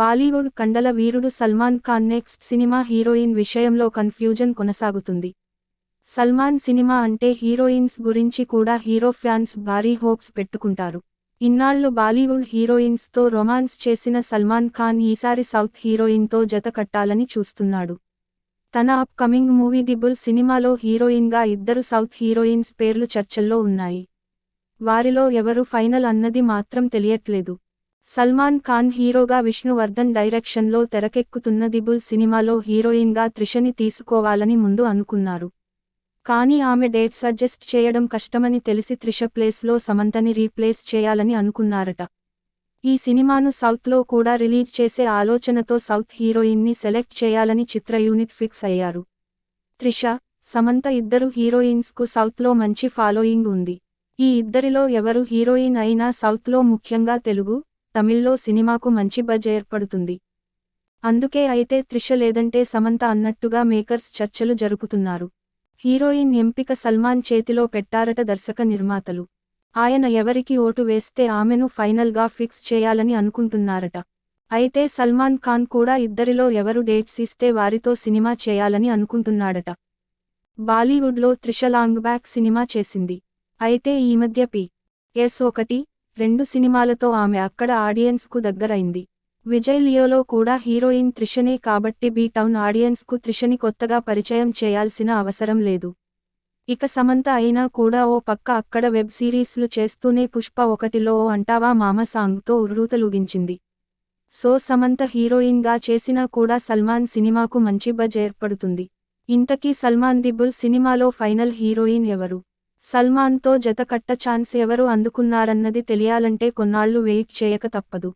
బాలీవుడ్ కండల వీరుడు Salman Khan next cinema heroine విషయంలో confusion కొనసాగుతుంది. సల్మాన్ సినిమా అంటే హీరోయిన్స్ గురించి కూడా హీరో ఫ్యాన్స్ భారీ హోప్స్ పెట్టుకుంటారు. ఇన్నాళ్ళు బాలీవుడ్ హీరోయిన్స్తో రొమాన్స్ చేసిన సల్మాన్ ఖాన్ ఈసారి సౌత్ హీరోయిన్తో జత కట్టాలని చూస్తున్నాడు. తన అప్ కమింగ్ మూవీ దిబుల్ సినిమాలో హీరోయిన్గా ఇద్దరు సౌత్ హీరోయిన్స్ పేర్లు చర్చల్లో ఉన్నాయి. వారిలో ఎవరు ఫైనల్ అన్నది మాత్రం తెలియట్లేదు. సల్మాన్ ఖాన్ హీరోగా విష్ణువర్ధన్ డైరెక్షన్లో తెరకెక్కుతున్న దిబుల్ సినిమాలో హీరోయిన్గా త్రిషని తీసుకోవాలని ముందు అనుకున్నారు. కానీ ఆమె డేట్ సజెస్ట్ చేయడం కష్టమని తెలిసి త్రిష ప్లేస్లో సమంతని రీప్లేస్ చేయాలని అనుకున్నారట. ఈ సినిమాను సౌత్లో కూడా రిలీజ్ చేసే ఆలోచనతో సౌత్ హీరోయిన్ని సెలెక్ట్ చేయాలని చిత్ర యూనిట్ ఫిక్స్ అయ్యారు. త్రిష సమంత ఇద్దరు హీరోయిన్స్కు సౌత్లో మంచి ఫాలోయింగ్ ఉంది. ఈ ఇద్దరిలో ఎవరు హీరోయిన్ అయినా సౌత్లో ముఖ్యంగా తెలుగు తమిళ్ళో సినిమాకు మంచి బజ్ ఏర్పడుతుంది. అందుకే అయితే త్రిష లేదంటే సమంత అన్నట్టుగా మేకర్స్ చర్చలు జరుపుతున్నారు. హీరోయిన్ ఎంపిక సల్మాన్ చేతిలో పెట్టారట దర్శక నిర్మాతలు. ఆయన ఎవరికి ఓటు వేస్తే ఆమెను ఫైనల్గా ఫిక్స్ చేయాలని అనుకుంటున్నారట. అయితే సల్మాన్ ఖాన్ కూడా ఇద్దరిలో ఎవరు డేట్స్ ఇస్తే వారితో సినిమా చేయాలని అనుకుంటున్నాడట. బాలీవుడ్లో త్రిష లాంగ్ బ్యాక్ సినిమా చేసింది. అయితే ఈ మధ్య పి. ఎస్ ఒకటి రెండు సినిమాలతో ఆమె అక్కడ ఆడియన్స్కు దగ్గరైంది. విజయ్ లియోలో కూడా హీరోయిన్ త్రిషనే కాబట్టి బీ టౌన్ ఆడియన్స్కు త్రిషని కొత్తగా పరిచయం చేయాల్సిన అవసరం లేదు. ఇక సమంత అయినా కూడా ఓ పక్క అక్కడ వెబ్ సిరీస్లు చేస్తూనే పుష్ప ఒకటిలో ఓ అంటావా మామ సాంగ్తో ఉర్రూతలుగించింది. సో సమంత హీరోయిన్గా చేసినా కూడా సల్మాన్ సినిమాకు మంచి బజ్ ఏర్పడుతుంది. ఇంతకీ సల్మాన్ ది బుల్ సినిమాలో ఫైనల్ హీరోయిన్ ఎవరు? సల్మాన్తో జతకట్ట ఛాన్స్ ఎవరు అందుకున్నారన్నది తెలియాలంటే కొన్నాళ్ళు వెయిట్ చేయక తప్పదు.